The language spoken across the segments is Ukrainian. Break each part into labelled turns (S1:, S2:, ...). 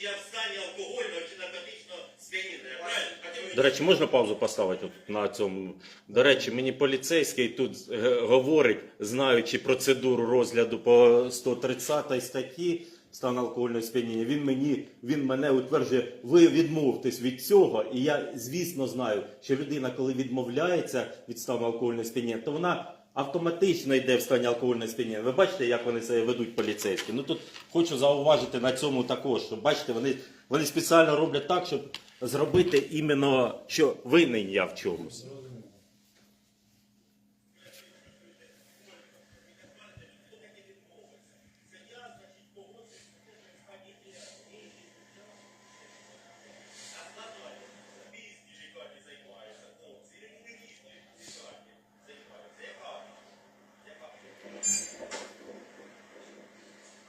S1: я в стані алкогольного чи наркотичного сп'яніння. Правильно?
S2: До речі, можна паузу поставити от на цьому? До речі, мені поліцейський тут е, говорить, знаючи процедуру розгляду по 130 статті стан алкогольного сп'яніння, він мені він мене утверджує, ви відмовтесь від цього. І я, звісно, знаю, що людина, коли відмовляється від стану алкогольного сп'яніння, то вона автоматично йде в стані алкогольного сп'яніння. Ви бачите, як вони себе ведуть поліцейські? Ну тут хочу зауважити на цьому також, що бачите, вони, вони спеціально роблять так, щоб зробити іменно, що винен я в чомусь.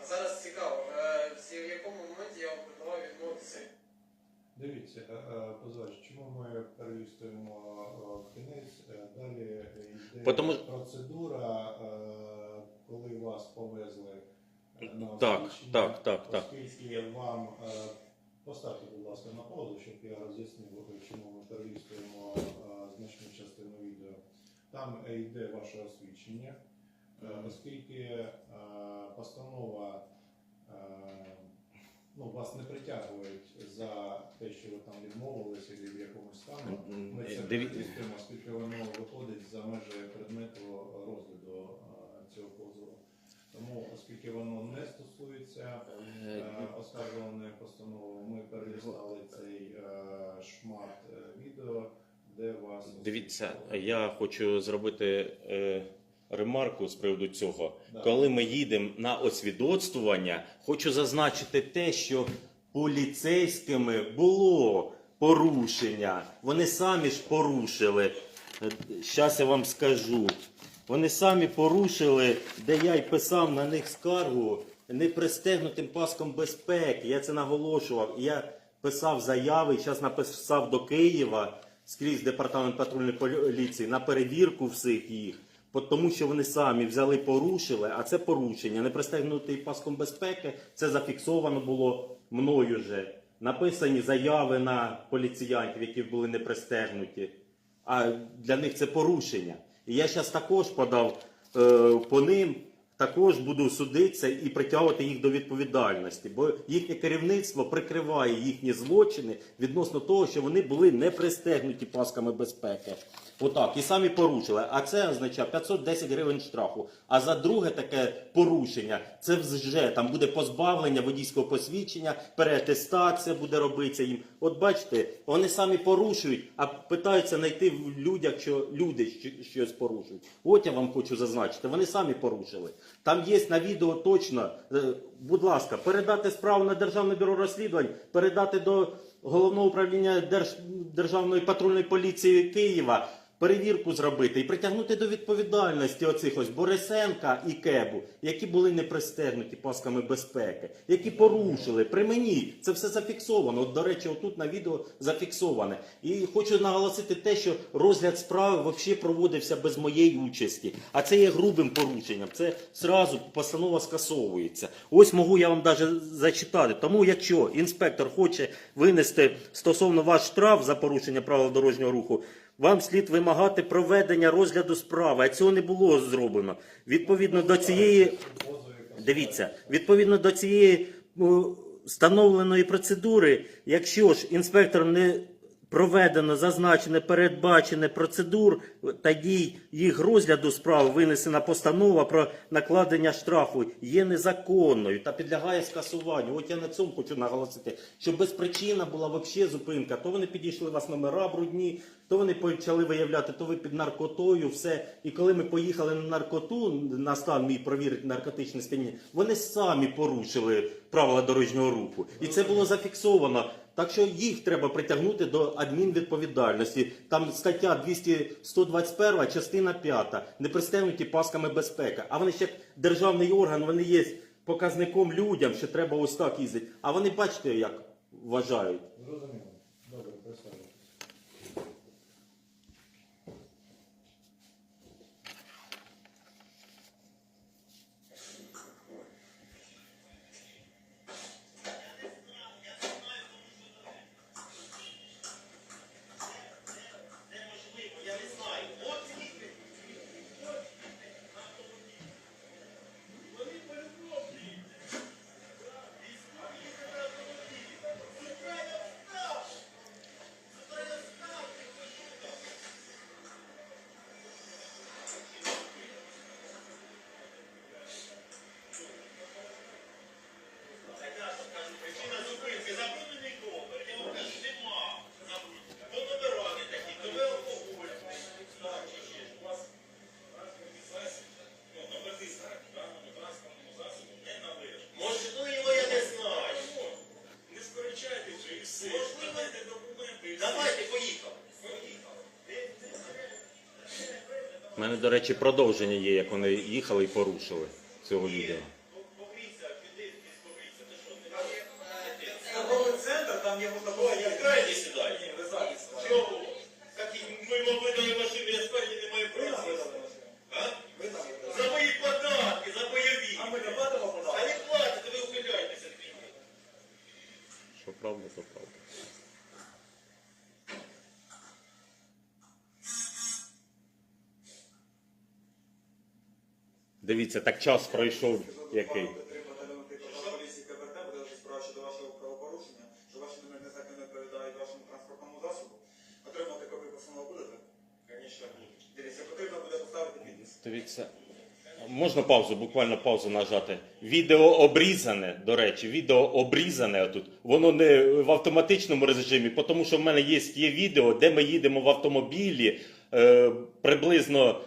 S3: А зараз цікаво, е, всі- в якому моменті я вам пропонував відмовитися?
S4: Дивіться, е, е, позивач, чому ми перелістуємо е, кінець, е, далі йде
S2: Потому-
S4: процедура, е, коли вас повезли е, на
S2: Так,
S4: освідчення,
S2: так, так, так.
S4: Оскільки вам е, поставте, будь ласка, на паузу, щоб я роз'яснив, чому ми перелістуємо значну частину відео. Там йде ваше освідчення, оскільки постанова ну, вас не притягують за те, що ви там відмовилися від в якомусь стану. Ми це
S2: Диві-
S4: припустимо, оскільки воно виходить за межі предмету розгляду е, цього позову. Тому, оскільки воно не стосується е, оскаржуваної постанови, ми перелістали цей е, шмат е, відео, де вас
S2: Дивіться, я хочу зробити е, ремарку з приводу цього.
S4: Да.
S2: Коли ми їдемо на освідоцтвування, хочу зазначити те, що поліцейськими було порушення. Вони самі ж порушили. Зараз я вам скажу. Вони самі порушили, де я й писав на них скаргу непристегнутим паском безпеки. Я це наголошував. Я писав заяви, зараз написав до Києва скрізь департамент патрульної поліції на перевірку всіх їх. Тому що вони самі взяли, порушили, а це порушення. Не пристегнутий паском безпеки, це зафіксовано було мною вже. Написані заяви на поліціянтів, які були не пристегнуті. А для них це порушення. І я зараз також подав е, по ним, також буду судитися і притягувати їх до відповідальності, бо їхнє керівництво прикриває їхні злочини відносно того, що вони були не пристегнуті пасками безпеки. Отак, і самі порушили. А це означає 510 гривень штрафу. А за друге таке порушення це вже там буде позбавлення водійського посвідчення, переатестація буде робитися їм. От бачите, вони самі порушують, а питаються знайти в людях, що люди щось порушують. От я вам хочу зазначити, вони самі порушили. Там є на відео точно, е, будь ласка, передати справу на Державне бюро розслідувань, передати до головного управління Держ... Державної патрульної поліції Києва. Перевірку зробити і притягнути до відповідальності оцих ось Борисенка і Кебу, які були не пристегнуті пасками безпеки, які порушили при мені. Це все зафіксовано. От, до речі, отут на відео зафіксоване. І хочу наголосити те, що розгляд справи взагалі проводився без моєї участі. А це є грубим порушенням. Це зразу постанова скасовується. Ось можу я вам навіть зачитати. Тому, якщо інспектор хоче винести стосовно вас штраф за порушення правил дорожнього руху. Вам слід вимагати проведення розгляду справи, а цього не було зроблено. Відповідно до цієї Дивіться, відповідно до цієї ну, встановленої процедури, якщо ж інспектор не проведено зазначене передбачене процедур та дій їх розгляду справи винесена постанова про накладення штрафу є незаконною та підлягає скасуванню. От я на цьому хочу наголосити, що безпричинна була взагалі зупинка. То вони підійшли у вас номера брудні, то вони почали виявляти, то ви під наркотою, все. І коли ми поїхали на наркоту, на стан мій провірити наркотичне сп'яніння, вони самі порушили правила дорожнього руху. І це було зафіксовано. Так що їх треба притягнути до адмінвідповідальності. Там стаття 200, 121, частина 5. Не пристегнуті пасками безпеки. А вони ще державний орган, вони є показником людям, що треба ось так їздити. А вони бачите, як вважають.
S4: Зрозуміло.
S2: Мене, до речі, продовження є, як вони їхали і порушили цього відео.
S3: Там є, е,
S5: Торговий центр, там є
S1: Ой,
S5: фотографії.
S1: я крайні сідай.
S5: Ні, ви ззаді сідаєте.
S1: Чого? Так і ми вам видали машину, я спереді не маю
S5: Ви нам
S1: права.
S5: видали машину.
S1: А?
S5: Ви нам видали.
S1: За мої податки, за бойові.
S5: А ми не платимо
S1: А
S5: податки?
S1: не платите, ви ухиляєтеся від мене.
S2: Що правда, то правда. Дивіться, так час пройшов який.
S5: поліції КПТ буде вже справа щодо вашого правопорушення, що ваші номерні знаки не відповідають вашому транспортному засобу. Отримати Дивіться, потрібно буде поставити підпис.
S2: Дивіться. Можна паузу, буквально паузу нажати. Відео обрізане, до речі, відео обрізане тут. Воно не в автоматичному режимі, тому що в мене є, є відео, де ми їдемо в автомобілі е, приблизно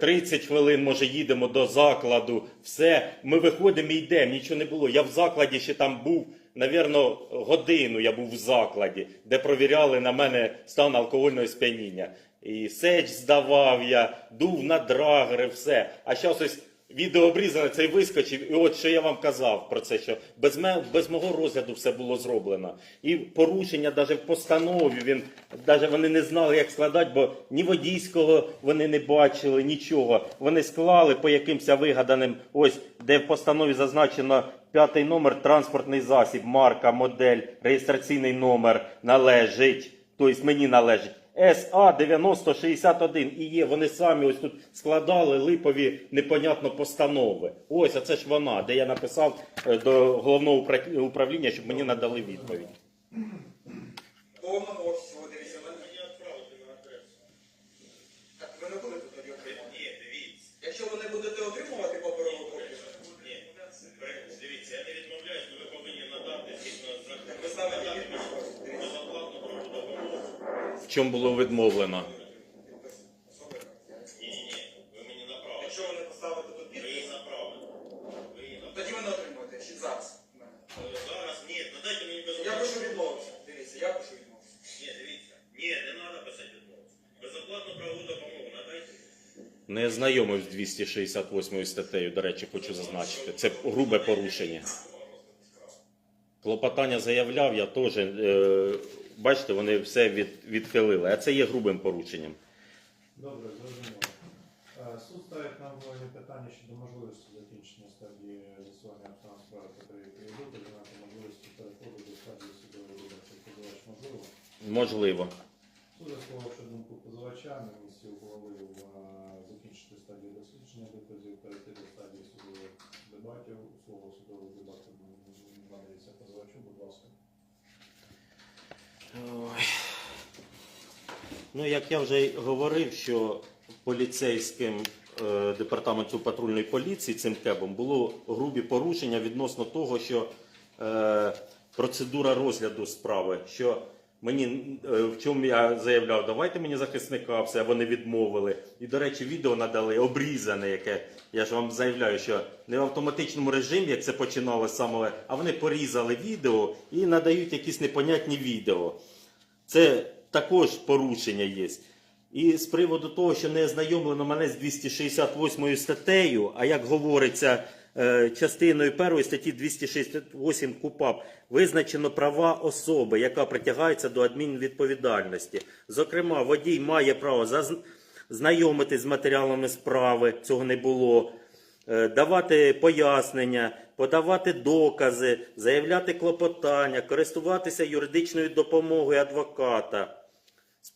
S2: 30 хвилин, може, їдемо до закладу. Все, ми виходимо і йдемо, нічого не було. Я в закладі ще там був, навірно, годину я був в закладі, де провіряли на мене стан алкогольного сп'яніння. І сеч здавав я, дув на драгери, все. А зараз ось відео обрізане, цей вискочив. І от що я вам казав про це, що без, ме, без мого розгляду все було зроблено. І порушення навіть в постанові, він, навіть вони не знали, як складати, бо ні водійського вони не бачили, нічого. Вони склали по якимось вигаданим, ось де в постанові зазначено п'ятий номер, транспортний засіб, марка, модель, реєстраційний номер належить, тобто мені належить. СА 9061 і є. Вони самі ось тут складали липові непонятно постанови. Ось, а це ж вона, де я написав е, до головного управління, щоб мені надали відповідь.
S5: В повному офісі, ви дивіться, ви-
S1: Мені відправити на адресу.
S5: так ви не будете тоді отримувати.
S1: Ні, дивіться.
S5: Якщо ви не будете отримувати паперову копію,
S1: Ні, дивіться, я не відмовляюсь, але ви повинні надати згідно з
S5: так ви ставите підпис. ось, Дивіться,
S1: безоплатну правову допомогу.
S2: В чому було відмовлено?
S5: підпис особи.
S1: Ні, ні, ні, ви мені направите.
S5: Якщо ви не поставите тут
S1: Ви
S5: підпис,
S1: її направите. Ви її направите.
S5: тоді ви не отримуєте. Ще зараз. в мене.
S1: Е, Зараз ні, надайте мені
S5: Я
S1: безоплатну.
S5: пишу відмовився. Дивіться, я пишу відмовився.
S1: Ні, дивіться. Ні, не треба писати відмову. Правову допомогу надайте.
S2: Не знайомий з 268 статтею, до речі, хочу зазначити. Це грубе порушення. Клопотання заявляв, я теж. Е, бачите, вони все від, відхилили. А це є грубим порушенням.
S4: Добре, зрозуміло. Е, Суд ставить на обговорення питання щодо можливості закінчення стадії з'ясування обставин справи та перевірки можливості переходу до стадії судової видачі позивач можливо.
S2: Можливо.
S4: Суд заслухавши думку позивача на місці ухвалив е, закінчити стадію дослідження доказів, перейти до стадії судових дебатів. Слово судових дебатів надається позивачу, будь ласка.
S2: Ой. Ну, як я вже говорив, що поліцейським е, департаменту патрульної поліції цим кебом було грубі порушення відносно того, що е, процедура розгляду справи, що мені е, в чому я заявляв, давайте мені захисника, все вони відмовили. І, до речі, відео надали обрізане, яке я ж вам заявляю, що не в автоматичному режимі, як це починалося саме, а вони порізали відео і надають якісь непонятні відео. Це також порушення є. І з приводу того, що не ознайомлено мене з 268 статтею, а як говориться частиною першої статті 268 КУПАП, визначено права особи, яка притягається до адмінвідповідальності. Зокрема, водій має право знайомитись з матеріалами справи, цього не було. Е, давати пояснення, подавати докази, заявляти клопотання, користуватися юридичною допомогою адвоката.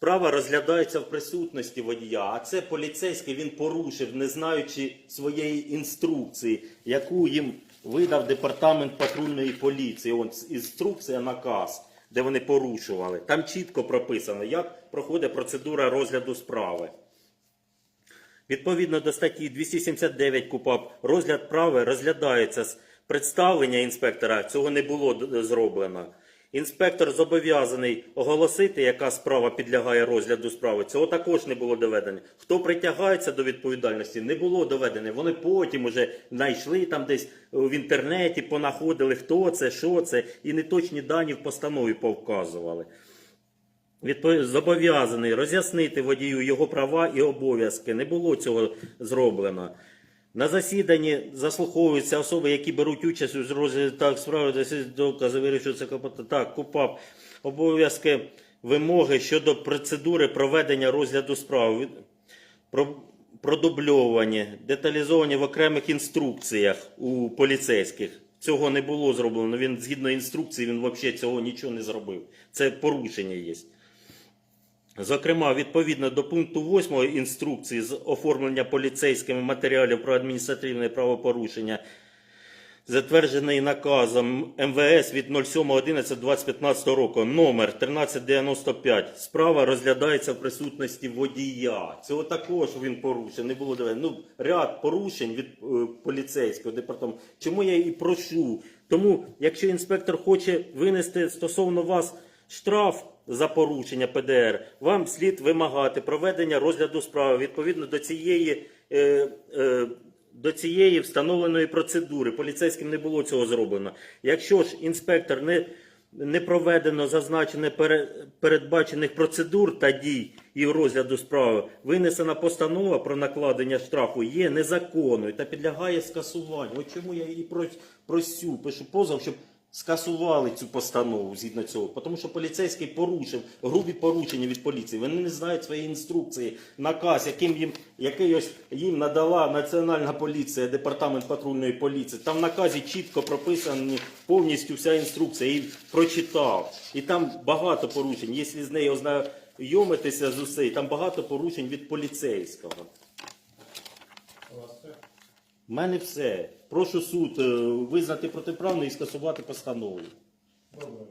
S2: Справа розглядається в присутності водія, а це поліцейський він порушив, не знаючи своєї інструкції, яку їм видав департамент патрульної поліції. От інструкція, наказ, де вони порушували. Там чітко прописано, як проходить процедура розгляду справи. Відповідно до статті 279 КУПАП, розгляд справи розглядається з представлення інспектора. Цього не було зроблено. Інспектор зобов'язаний оголосити, яка справа підлягає розгляду справи. Цього також не було доведено. Хто притягається до відповідальності, не було доведено. Вони потім уже знайшли там десь в інтернеті, понаходили, хто це, що це, і неточні дані в постанові повказували. зобов'язаний роз'яснити водію його права і обов'язки. Не було цього зроблено. На засіданні заслуховуються особи, які беруть участь у розгляді так справи, дослідження докази вирішуються. Так, КУПАП, обов'язки, вимоги щодо процедури проведення розгляду справи. Продубльовані, деталізовані в окремих інструкціях у поліцейських. Цього не було зроблено. Він згідно інструкції, він взагалі цього нічого не зробив. Це порушення є. Зокрема, відповідно до пункту 8 інструкції з оформлення поліцейськими матеріалів про адміністративне правопорушення, затверджений наказом МВС від 07.11.2015 року, номер 1395. Справа розглядається в присутності водія. Цього також він порушив. Не було доведено. Ну, ряд порушень від е, поліцейського департаменту. Чому я і прошу? Тому, якщо інспектор хоче винести стосовно вас штраф за порушення ПДР, вам слід вимагати проведення розгляду справи відповідно до цієї. Е, е, до цієї встановленої процедури поліцейським не було цього зроблено. Якщо ж інспектор не, не проведено зазначене пере- передбачених процедур та дій і розгляду справи, винесена постанова про накладення штрафу є незаконною та підлягає скасуванню. От чому я і прос- просю, пишу позов, щоб скасували цю постанову згідно цього, тому що поліцейський порушив грубі порушення від поліції. Вони не знають свої інструкції, наказ, яким їм який ось їм надала Національна поліція, департамент патрульної поліції. Там в наказі чітко прописані повністю вся інструкція. Я прочитав. І там багато порушень. Якщо з нею ознайомитися з усе, там багато порушень від поліцейського.
S4: У
S2: мене все. Прошу суд е, визнати протиправне і скасувати постанову. Добре.